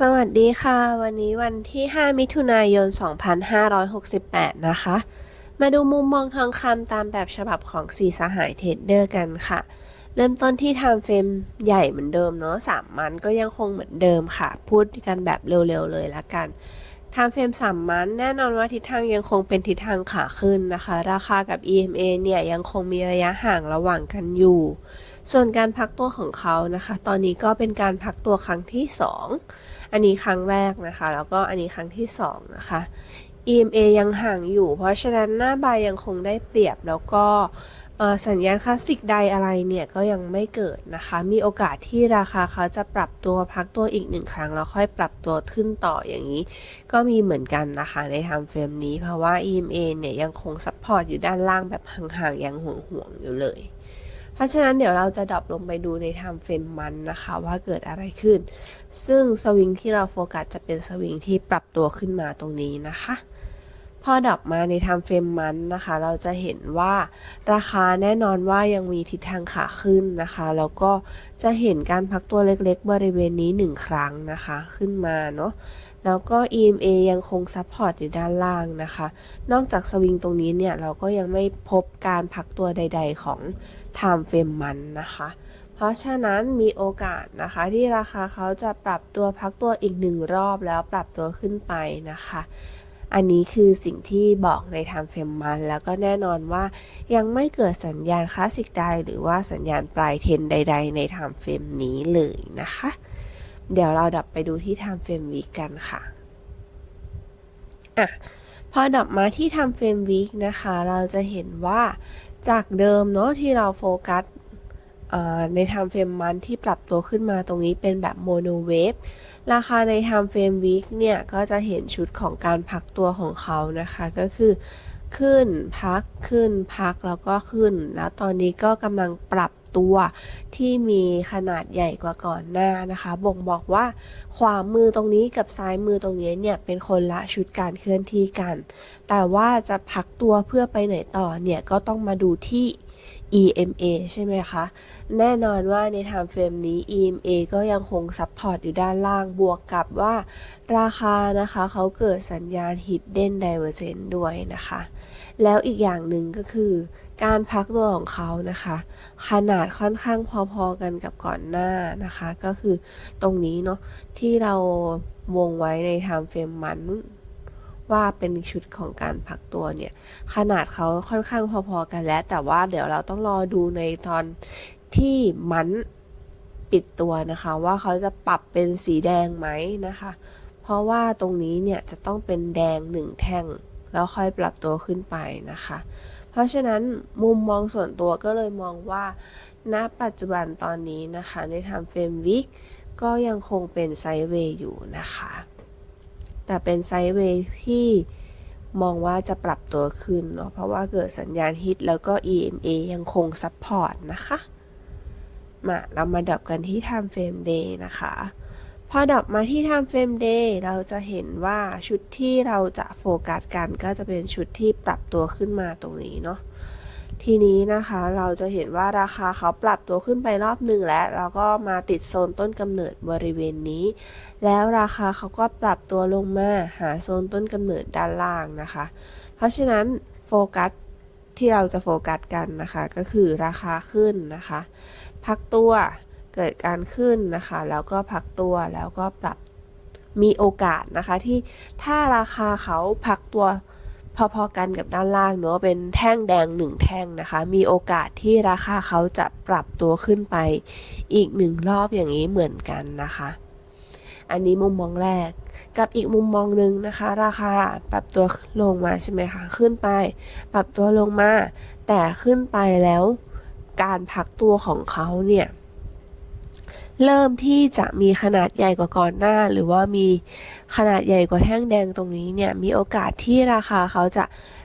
สวัสดีค่ะ วันนี้วันที่ 5 มิถุนายน 2568 นะคะ มาดูมุมมองทองคำตามแบบฉบับของสีสหายเทรดเดอร์กันค่ะ เริ่มต้นที่ไทม์เฟรมใหญ่เหมือนเดิมเนาะ3มันก็ยังคงเหมือนเดิมค่ะ พูดกันแบบเร็วๆเลยละกัน ไทม์เฟรม3มันแน่นอนว่าทิศทางยังคงเป็นทิศทางขาขึ้นนะคะ ราคากับ EMA เนี่ยยังคงมีระยะห่างระหว่างกันอยู่ ส่วนการพักตัวของเขานะคะ ตอนนี้ก็เป็นการพักตัวครั้งที่ 2 อันนี้ครั้งแรกนะคะ แล้วก็อันนี้ครั้งที่ 2 นะคะ EMA ยังห่างอยู่ เพราะฉะนั้นหน้าบายยังคงได้เปรียบแล้วก็ สัญญาณคลาสสิกใดอะไรเนี่ยก็ยังไม่เกิดนะคะ มีโอกาสที่ราคาเขาจะปรับตัวพักตัวอีกหนึ่งครั้ง แล้วค่อยปรับตัวขึ้นต่ออย่างนี้ ก็มีเหมือนกันนะคะในไทม์เฟรมนี้ เพราะว่า EMA เนี่ยยังคงซัพพอร์ตอยู่ด้านล่างแบบห่างๆยังห่วงๆอยู่เลย เพราะฉะนั้นเดี๋ยวเราจะดรอปลงไปดูในไทม์เฟรมมันนะคะว่าเกิดอะไรขึ้น ซึ่งสวิงที่เราโฟกัสจะเป็นสวิงที่ปรับตัวขึ้นมาตรงนี้นะคะ พอดรอปมาในไทม์เฟรมมันนะคะ เราจะเห็นว่าราคาแน่นอนว่ายังมีทิศทางขาขึ้นนะคะ แล้วก็จะเห็นการพักตัวเล็กๆ บริเวณนี้ 1 ครั้งนะคะ ขึ้นมาเนาะแล้วก็ EMA ยังคงซัพพอร์ตอยู่ด้านล่างนะคะ นอกจากสวิงตรงนี้เนี่ย เราก็ยังไม่พบการพักตัวใด ๆ ของ time frame มันนะคะ เพราะฉะนั้นมีโอกาสนะคะ ที่ราคาเขาจะปรับตัวพักตัวอีกหนึ่งรอบแล้วปรับตัวขึ้นไปนะคะ อันนี้คือสิ่งที่บอกใน time frame มัน แล้วก็แน่นอนว่ายังไม่เกิดสัญญาณคลาสสิกใดหรือว่าสัญญาณปลายเทนใด ๆ ใน time frame นี้เลยนะคะ เดี๋ยวเราดับไปดูที่ time frame week กันค่ะอะพอดับมาที่ time frame week นะคะ เราจะเห็นว่าจากเดิมเนาะที่เราโฟกัส ใน time frame มันที่ปรับตัวขึ้นมาตรงนี้เป็นแบบโมโนเวฟราคาใน time frame week เนี่ยก็จะเห็นชุดของการพักตัวของเขานะคะก็คือขึ้นพักขึ้นพักแล้วก็ขึ้น แล้วตอนนี้ก็กำลังปรับตัวที่มีขนาดใหญ่กว่าก่อนหน้านะคะ บ่งบอกว่าขวามือตรงนี้กับซ้ายมือตรงนี้เนี่ยเป็นคนละชุดการเคลื่อนที่กัน แต่ว่าจะพักตัวเพื่อไปไหนต่อเนี่ยก็ต้องมาดูที่ EMA ใช่ไหมคะ แน่นอนว่าใน time frame นี้ EMA ก็ยังคงซัพพอร์ตอยู่ด้านล่างบวกกับว่าราคานะคะเขาเกิดสัญญาณ Hidden Divergence ด้วยนะคะ แล้วอีกอย่างหนึ่งก็คือ การพักตัวของเขานะคะ ขนาดค่อนข้างพอๆกันกับก่อนหน้านะคะ ก็คือตรงนี้เนาะที่เราวงไว้ใน time frame มัน ว่าเป็นชุดของการพักตัวเนี่ย ขนาดเขาค่อนข้างพอๆกันแล้ว แต่ว่าเดี๋ยวเราต้องรอดูในตอนที่มันปิดตัวนะคะ ว่าเขาจะปรับเป็นสีแดงไหมนะคะ เพราะว่าตรงนี้เนี่ยจะต้องเป็นแดงหนึ่งแท่ง แล้วค่อยปรับตัวขึ้นไปนะคะ เพราะฉะนั้นมุมมองส่วนตัวก็เลยมองว่าณปัจจุบันตอนนี้นะคะ ในทำเฟรมวิกก็ยังคงเป็นไซด์เวย์อยู่นะคะ แต่เป็นไซด์เวย์ที่มองว่าจะปรับตัวขึ้นเนาะเพราะว่าเกิดสัญญาณฮิตแล้วก็ EMA ยังคงซัพพอร์ตนะคะมาเรามาดับกันที่ Time Frame Day นะคะ พอดับมาที่ Time Frame Day เราจะเห็นว่าชุดที่เราจะโฟกัสกันก็จะเป็นชุดที่ปรับตัวขึ้นมาตรงนี้เนาะ ทีนี้นะคะเราจะเห็นว่าราคาเขาปรับตัวขึ้นไปรอบหนึ่งแล้วแล้วก็มาติดโซนต้นกำเนิดบริเวณนี้ แล้วราคาเขาก็ปรับตัวลงมาหาโซนต้นกำเนิดด้านล่างนะคะ เพราะฉะนั้นโฟกัสที่เราจะโฟกัสกันนะคะ ก็คือราคาขึ้นนะคะ พักตัวเกิดการขึ้นนะคะ แล้วก็พักตัวแล้วก็ปรับมีโอกาสนะคะที่ถ้าราคาเขาพักตัว พอๆกันกับด้านล่างเนาะเป็นแท่งแดงหนึ่งแท่งนะคะ มีโอกาสที่ราคาเขาจะปรับตัวขึ้นไปอีกหนึ่งรอบอย่างนี้เหมือนกันนะคะ อันนี้มุมมองแรกกับอีกมุมมองหนึ่งนะคะ ราคาปรับตัวลงมาใช่ไหมคะขึ้นไป ปรับตัวลงมา แต่ขึ้นไปแล้ว การพักตัวของเขาเนี่ย เริ่มที่จะมีขนาดใหญ่กว่าก่อนหน้า หรือว่ามีขนาดใหญ่กว่าแท่งแดงตรงนี้เนี่ยมีโอกาสที่ราคาเขาจะ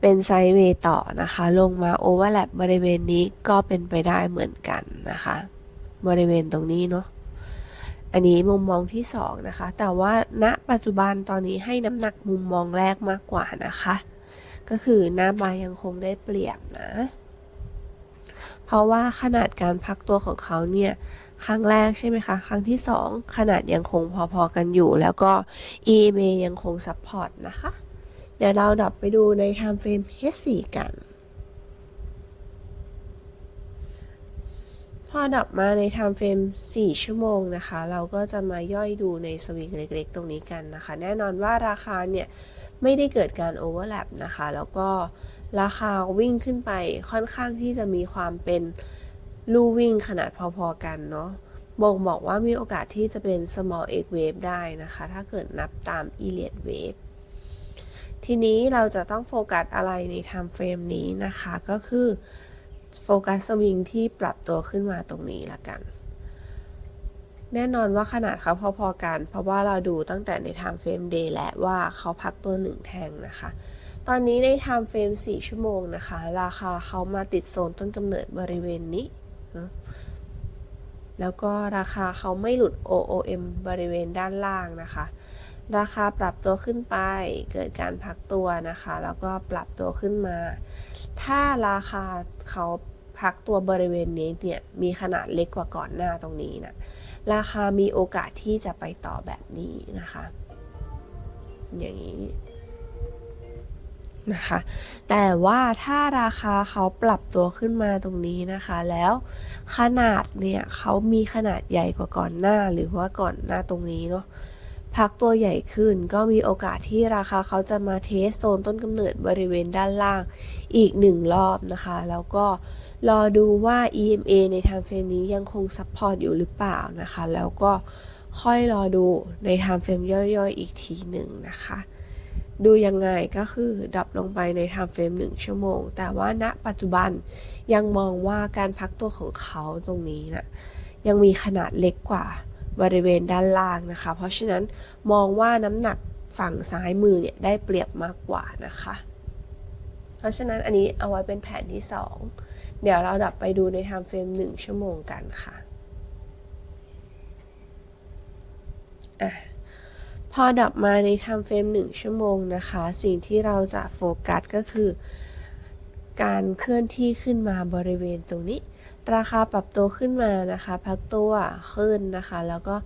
เป็นไซด์เวย์ต่อนะคะ ลงมาโอเวอร์แลปบริเวณนี้ก็เป็นไปได้เหมือนกันนะคะ บริเวณตรงนี้เนาะอันนี้มุมมองที่ 2 นะคะ แต่ว่าณปัจจุบันตอนนี้ให้น้ำหนักมุมมองแรกมากกว่านะคะ ก็คือหน้าบายยังคงได้เปรียบนะ เพราะว่าขนาดการพักตัวของเขาเนี่ย ครั้งแรกใช่ไหมคะ ครั้งที่ 2 ขนาดยังคงพอๆกันอยู่ แล้วก็ EMA ยังคง support นะคะ เดี๋ยวเราดับไปดูใน time frame H4 กันพอดับมาใน time frame 4 ชั่วโมงนะคะ เราก็จะมาย่อยดูในสวิงเล็กๆ ตรงนี้กันนะคะ แน่นอนว่าราคาเนี่ย ไม่ได้เกิดการ overlap นะคะ แล้วก็ราคาวิ่งขึ้นไปค่อนข้างที่จะมีความเป็น ลู่วิ่งขนาดพอๆกันเนาะบ่งบอกว่ามีโอกาสที่จะเป็น small egg wave ได้นะคะ ถ้าเกิดนับตาม Elliott wave ทีนี้เราจะต้องโฟกัสอะไรใน time frame นี้นะคะ ก็คือโฟกัสสวิงที่ปรับตัวขึ้นมาตรงนี้ละกัน แน่นอนว่าขนาดเขาพอๆกัน เพราะว่าเราดูตั้งแต่ใน time frame day และว่าเขาพักตัวหนึ่งแทงนะคะ ตอนนี้ใน time frame 4 ชั่วโมงนะคะ ราคาเขามาติดโซนต้นกำเนิดบริเวณนี้ นะแล้วก็ราคาเขาไม่หลุด OOM บริเวณด้านล่างนะคะ ราคาปรับตัวขึ้นไป เกิดการพักตัวนะคะ แล้วก็ปรับตัวขึ้นมา ถ้าราคาเขาพักตัวบริเวณนี้เนี่ยมีขนาดเล็กกว่าก่อนหน้าตรงนี้นะราคามีโอกาสที่จะไปต่อแบบนี้นะคะ อย่างนี้ นะคะ แต่ว่าถ้าราคาเขาปรับตัวขึ้นมาตรงนี้นะคะ แล้วขนาดเนี่ยเขามีขนาดใหญ่กว่าก่อนหน้าหรือว่าก่อนหน้าตรงนี้เนาะพักตัวใหญ่ขึ้นก็มีโอกาสที่ราคาเขาจะมาเทสโซนต้นกำเนิดบริเวณด้านล่างอีกหนึ่งรอบนะคะ แล้วก็รอดูว่า EMA ในทางเฟรมนี้ยังคงซัพพอร์ตอยู่หรือเปล่านะคะ แล้วก็ค่อยรอดูในทางเฟรมย่อยๆ อีกทีหนึ่งนะคะ ดูยังไงก็คือดับลงไปในทางเฟรม1ชั่วโมง แต่ว่าณปัจจุบันยังมองว่าการพักตัวของเขาตรงนี้นะยังมีขนาดเล็กกว่าบริเวณด้านล่างนะคะ เพราะฉะนั้นมองว่าน้ำหนักฝั่งซ้ายมือเนี่ยได้เปรียบมากกว่านะคะ เพราะฉะนั้นอันนี้เอาไว้เป็นแผนที่ 2 เดี๋ยวเราดับไปดูใน time frame 1ชั่วโมงกันค่ะอะ พอดับมาใน time frame 1ชั่วโมงนะคะ สิ่งที่เราจะโฟกัสก็คือ การเคลื่อนที่ขึ้นมาบริเวณตรงนี้ ราคาปรับตัวขึ้นมานะคะ พักตัวขึ้นนะคะ แล้วก็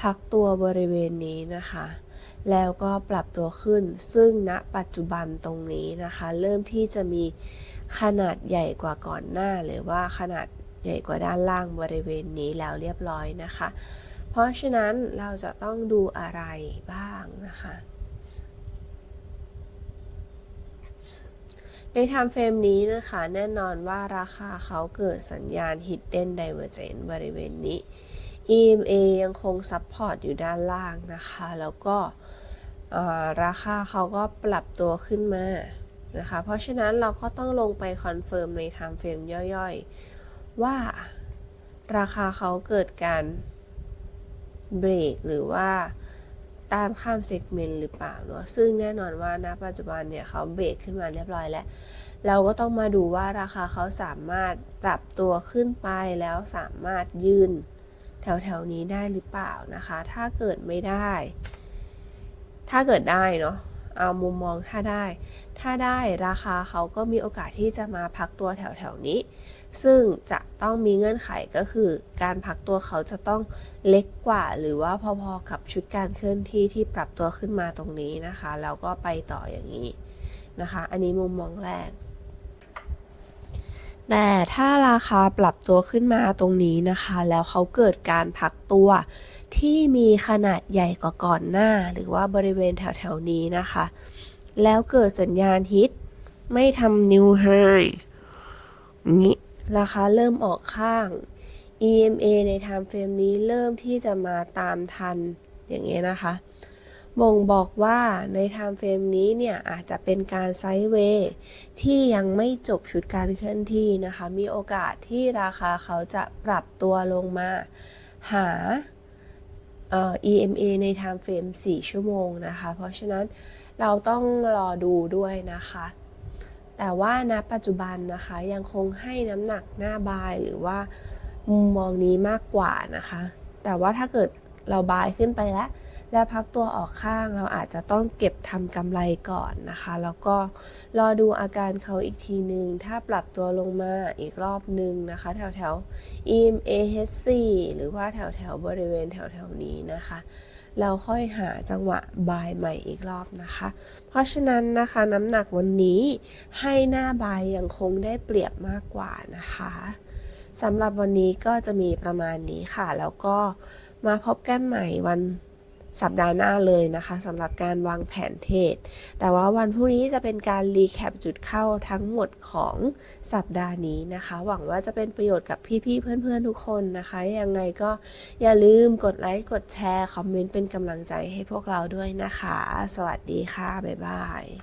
พักตัวบริเวณนี้นะคะ แล้วก็ปรับตัวขึ้น ซึ่งณปัจจุบันตรงนี้นะคะ เริ่มที่จะมีขนาดใหญ่กว่าก่อนหน้า หรือว่าขนาดใหญ่กว่าด้านล่างบริเวณนี้แล้วเรียบร้อยนะคะ ราะฉะนั้นเราจะต้องดูอะไรบ้างนะคะ ใน time frame นี้นะคะ แน่นอนว่าราคาเขาเกิดสัญญาณ hidden divergence บริเวณนี้ EMA ยังคง support อยู่ด้านล่างนะคะ แล้วก็ราคาเขาก็ปรับตัวขึ้นมานะคะ เพราะฉะนั้นเราก็ต้องลงไปคอนเฟิร์มใน time frame ย่อยๆ ว่าราคาเขาเกิดการ เบรกหรือว่าต้านข้ามเซกเมนต์หรือเปล่าเนาะซึ่งแน่นอนว่าณปัจจุบันเนี่ยเขาเบรกขึ้นมาเรียบร้อยแล้ว เราก็ต้องมาดูว่าราคาเขาสามารถปรับตัวขึ้นไปแล้วสามารถยืนแถวๆนี้ได้หรือเปล่านะคะ ถ้าเกิดไม่ได้ ถ้าเกิดได้เนาะเอามุมมองถ้าได้ ถ้าได้ราคาเขาก็มีโอกาสที่จะมาพักตัวแถวๆนี้ ซึ่งจะต้องมีเงื่อนไขก็คือ การพักตัวเขาจะต้องเล็กกว่า หรือว่าพอๆกับชุดการเคลื่อนที่ที่ปรับตัวขึ้นมาตรงนี้นะคะแล้วก็ไปต่ออย่างนี้นะคะ อันนี้มุมมองแรก แต่ถ้าราคาปรับตัวขึ้นมาตรงนี้นะคะ แล้วเขาเกิดการพักตัวที่มีขนาดใหญ่กว่าก่อนหน้า หรือว่าบริเวณแถวๆนี้นะคะ แล้วเกิดสัญญาณฮิต ไม่ทำนิวไฮนี้ราคาเริ่มออกข้าง EMA ใน time frame นี้เริ่มที่จะมาตามทันอย่างเงี้ยนะคะบ่งบอกว่าใน time frame นี้เนี่ยอาจจะเป็นการไซด์เวย์ที่ยังไม่จบชุดการเคลื่อนที่นะคะ มีโอกาสที่ราคาเขาจะปรับตัวลงมา หา EMA ใน time frame 4 ชั่วโมงนะคะ เพราะฉะนั้น เราต้องรอดูด้วยนะคะ แต่ว่าณปัจจุบันนะคะยังคงให้น้ำหนักหน้าบายหรือว่ามุมมองนี้มากกว่านะคะ แต่ว่าถ้าเกิดเราบายขึ้นไปแล้ว และพักตัวออกข้างเราอาจจะต้องเก็บทำกำไรก่อนนะคะ แล้วก็รอดูอาการเขาอีกทีหนึ่งถ้าปรับตัวลงมาอีกรอบหนึ่งนะคะ แถวแถว EMA H4 หรือว่าแถวแถวบริเวณแถวแถวนี้นะคะ เราค่อยหาจังหวะบายใหม่อีกรอบนะคะ เพราะฉะนั้นนะคะน้ำหนักวันนี้ให้หน้าบายยังคงได้เปรียบมากกว่านะคะสำหรับวันนี้ก็จะมีประมาณนี้ค่ะ แล้วก็มาพบกันใหม่วัน สัปดาห์หน้าเลยนะคะสำหรับการวางแผนเทศ แต่ว่าวันพรุ่งนี้จะเป็นการรีแคปจุดเข้าทั้งหมดของสัปดาห์นี้นะคะ หวังว่าจะเป็นประโยชน์กับพี่ๆเพื่อนๆทุกคนนะคะ ยังไงก็อย่าลืมกดไลค์ กดแชร์ คอมเมนต์เป็นกำลังใจให้พวกเราด้วยนะคะ สวัสดีค่ะ บ๊ายบาย